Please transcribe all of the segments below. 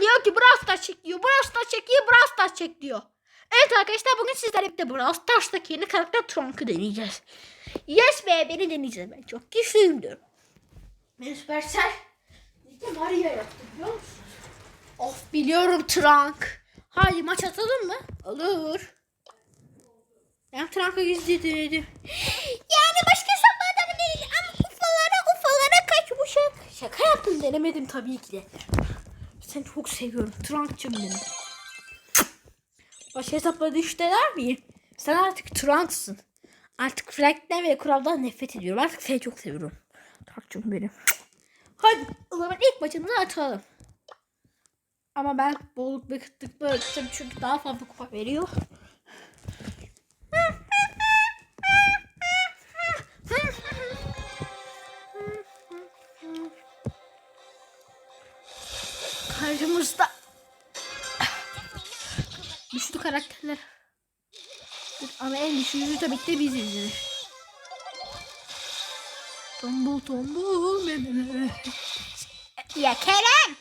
diyor ki Brawl Stars çek diyor. Brawl Stars çek diyor. Brawl Stars çek diyor. Evet arkadaşlar bugün sizlerle birlikte Brawl Stars'taki yeni karakter Trunk'ı deneyeceğiz. Yes be beni deneyeceğiz ben çok güçlüyümdür. Ben Supercell bir Mario yaptım biliyor musun? Of biliyorum Trunk. Hadi maç atalım mı? Olur. Ben Trunk'a gizli denedim. Yani başka hesaplardan değil ama ufalara ufalara kaçmışım. Şaka yaptım denemedim tabii ki de. Seni çok seviyorum Trunk'cım benim. Başka hesaplarda hiç dener miyim? Sen artık Trunk'sın. Artık Frank'ten ve kuraldan nefret ediyorum. Artık seni çok seviyorum. Trunk'cım benim. Hadi o ilk maçımızı atalım. Ama ben bolluk ve kıtlıkla ölçeceğim çünkü daha fazla kupa veriyor. Karşımızda güçlü karakterler. Ama en güçlüsü tabii ki de biziz. Tombul tombul. Ya Kerem!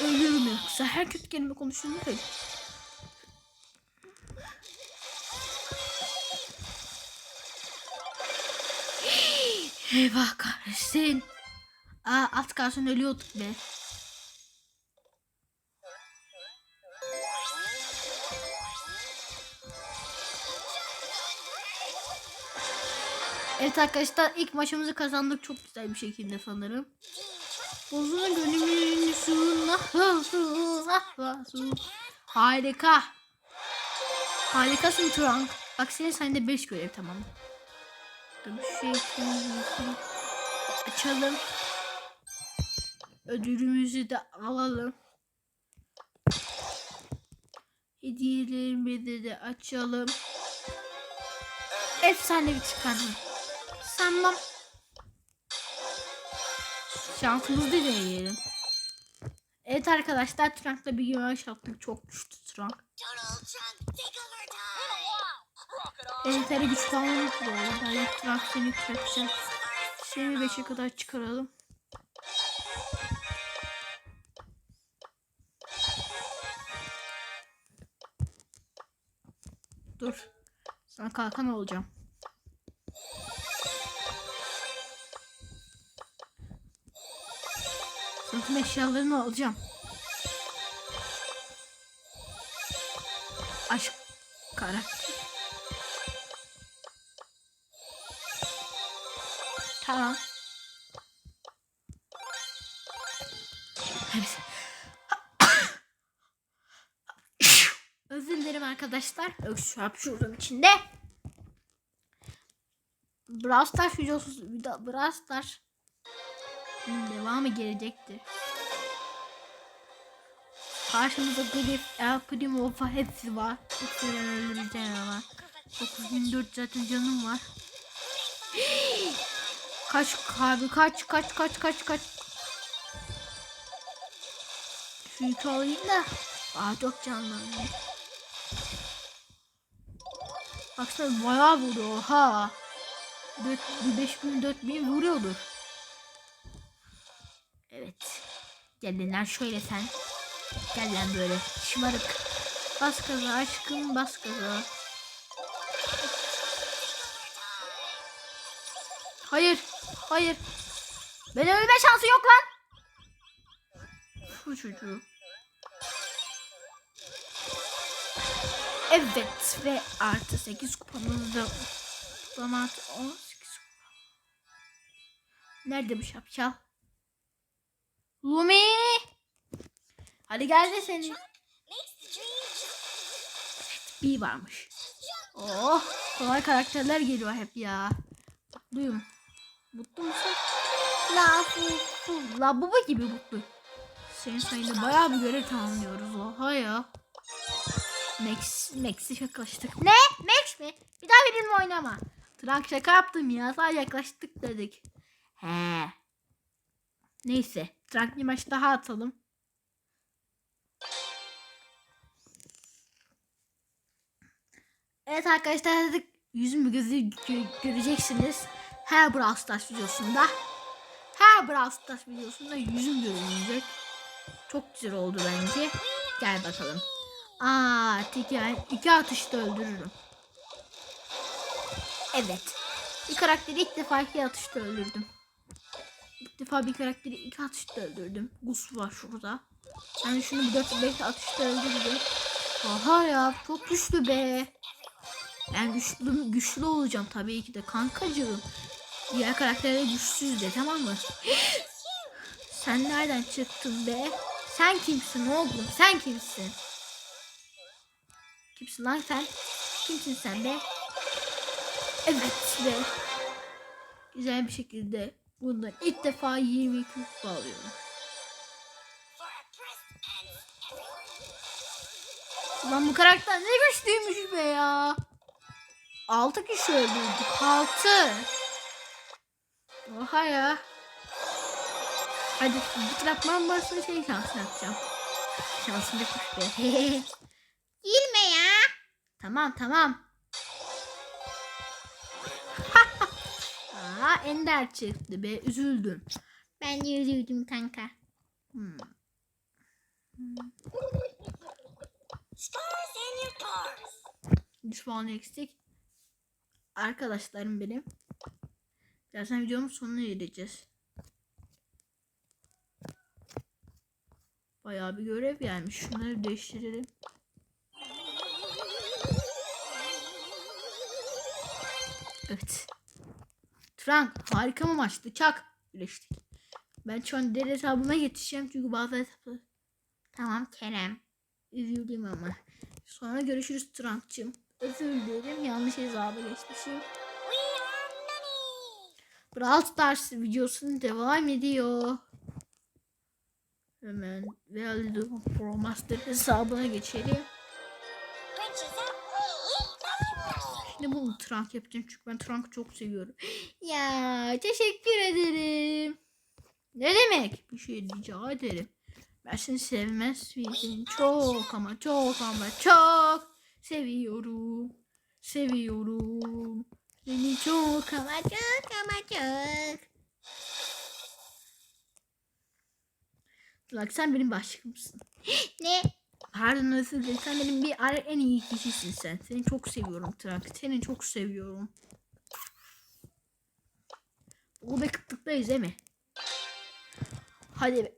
Ölüyorum yoksa her kötü kelime öyle. Eyvah kahretsin. Aa az kalsın ölüyorduk be. Evet arkadaşlar ilk maçımızı kazandık çok güzel bir şekilde sanırım. Bozuna gönlümün suyuna Harika. Harikasın Trunk. Bak senin sende 5 görev tamam. Dur bir şey açalım. Ödülümüzü de alalım. Hediyelerimizi de açalım. Efsane bir çıkardım. Sanmam. Şansımızı deneyelim. Evet arkadaşlar Trunk'la bir güvenç yaptık. Çok güçlü Trunk. Total Trunk Takeover Time! Evet hele güç puanını kullanalım. Ben ilk Trunk seni yükselteceğim. Seni 5'e kadar çıkaralım. Kalkan olacağım. Sanırım eşyalarını alacağım. Aşk karakter. Tamam. Evet. Özür dilerim arkadaşlar. Öksürüp şuradan içinde. Brawl Stars videosu video- Brawl Stars devamı gelecektir. Karşımızda Griff, El Primo falan hepsi var. Hepsini ben öldüreceğim ama. 9004 zaten canım var. Kaç abi kaç kaç kaç kaç kaç. Şu yükü da. Aa çok canlandı. Baksana bayağı vuruyor ha. 4, 5000 4000 vuruyordur. Evet. Gel lan şöyle sen. Gel lan böyle şımarık. Bas gaza aşkım bas gaza. Hayır. Hayır. Ben ölme şansı yok lan. Şu çocuğu. Evet ve artı 8 kupamızda kutlama artı 18 kupa. Nerede bu şapşal? Lumi! Hadi gel de seni. Bir varmış. Oh kolay karakterler geliyor hep ya. Mutluyum. Mutlu musun? La. La baba gibi mutlu. Senin sayende bayağı bir görev tamamlıyoruz. Oha ya. Max, Max'i yaklaştık. Ne? Max mi? Bir daha benimle oynama. Trunk şaka yaptım ya. Sadece yaklaştık dedik. He. Neyse. Trunk bir maç daha atalım. Evet arkadaşlar dedik yüzümü gözü gö- göreceksiniz. Her Brawl Stars videosunda. Her Brawl Stars videosunda yüzüm görünecek. Çok güzel oldu bence. Gel bakalım. Aa, teker iki atışta öldürürüm. Evet. Bir karakteri ilk defa iki atışta öldürdüm. İlk defa bir karakteri iki atışta öldürdüm. Gus var şurada. Yani şunu bir dört beş atışta öldürdüm. Oha ya çok güçlü be. Ben güçlü, güçlü olacağım tabii ki de kankacığım. Diğer karakterler güçsüz de tamam mı? Sen nereden çıktın be? Sen kimsin oğlum? Sen kimsin? Kimsin lan sen? Kimsin sen be? Evet be. Güzel bir şekilde bundan ilk defa 22 kupa alıyorum. Ulan bu karakter ne güçlüymüş be ya. 6 kişi öldürdük. 6. Oha ya. Hadi bir bırakmam başına şey şansını yapacağım. Şansım yokmuş be. Gülme ya. Tamam tamam. Aa Ender çıktı be. Üzüldüm. Ben de üzüldüm kanka. Hmm. Stars in your cars. Düşman eksik. Arkadaşlarım benim. Birazdan videonun sonuna geleceğiz. Bayağı bir görev gelmiş. Şunları değiştirelim. Evet. Frank harika mı maçtı? Çak. Birleştik. Ben şu an diğer hesabıma geçeceğim çünkü bazı hesaplar... Tamam Kerem. Üzüldüm ama. Sonra görüşürüz Trump'cığım. Özür dilerim yanlış hesaba geçmişim. Brawl Stars videosunun devam ediyor. Hemen Veldo Pro Master hesabına geçelim. Şimdi bunu Trunk yapacağım çünkü ben Trunk'ı çok seviyorum. Ya teşekkür ederim. Ne demek? Bir şey rica ederim. Ben seni sevmez miyim? Çok ama çok ama çok seviyorum. Seviyorum. Seni çok ama çok ama çok. Bak sen benim başkımsın. ne? Pardon özür dilerim. Sen benim bir en iyi kişisin sen. Seni çok seviyorum Trak. Seni çok seviyorum. Bu da kıtlıktayız değil mi? Hadi.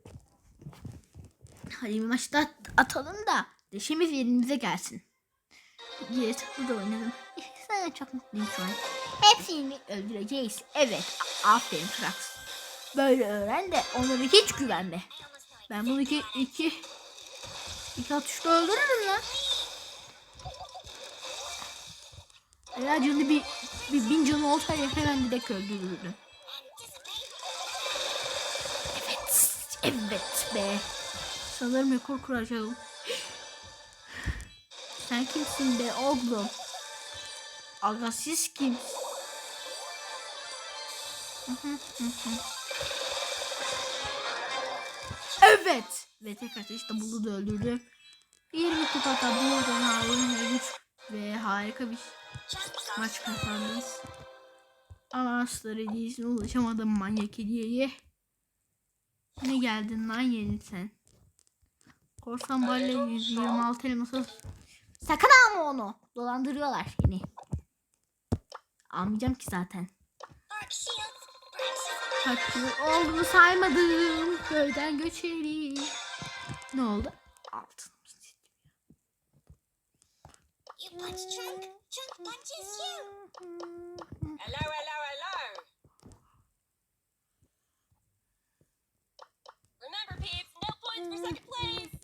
Hadi bir maçta atalım da deşimiz yerimize gelsin. Diye tatlı da oynadım. Sana çok mutluyum şu an. Hepsini öldüreceğiz. Evet. Aferin Trax. Böyle öğren de onlara hiç güvenme. Ben bunu iki, iki, iki atışta öldürürüm lan. Eğer canı bir, bir bin canı olsaydı hemen direkt öldürürdüm. Evet. Evet be. Sanırım rekor kuracağım. Sen kimsin be oğlum? Aga siz kim? evet. Ve tek ateşte bunu da öldürdüm. 20 kupada buradan aldım ve güç ve harika bir maç kazandık. Ama asları hediyesine ulaşamadım manyak hediyeye. Ne geldin lan yeni sen? Korsan balle 126 elması. Sakın alma onu. Dolandırıyorlar seni. Almayacağım ki zaten. Kaç yıl saymadım. Köyden göçeri. Ne oldu? Altın. You punch Trunk. Trunk punches you. Hello, hello, hello. Remember, peeps, no points for second place.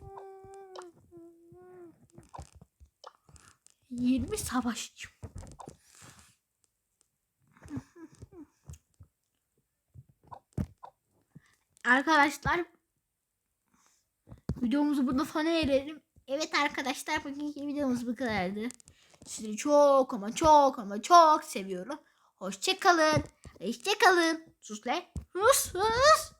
20 savaşçı. Arkadaşlar videomuzu burada sona erelim. Evet arkadaşlar bugünkü videomuz bu kadardı. Sizi çok ama çok ama çok seviyorum. Hoşçakalın. Hoşçakalın. Sus lan. Sus sus.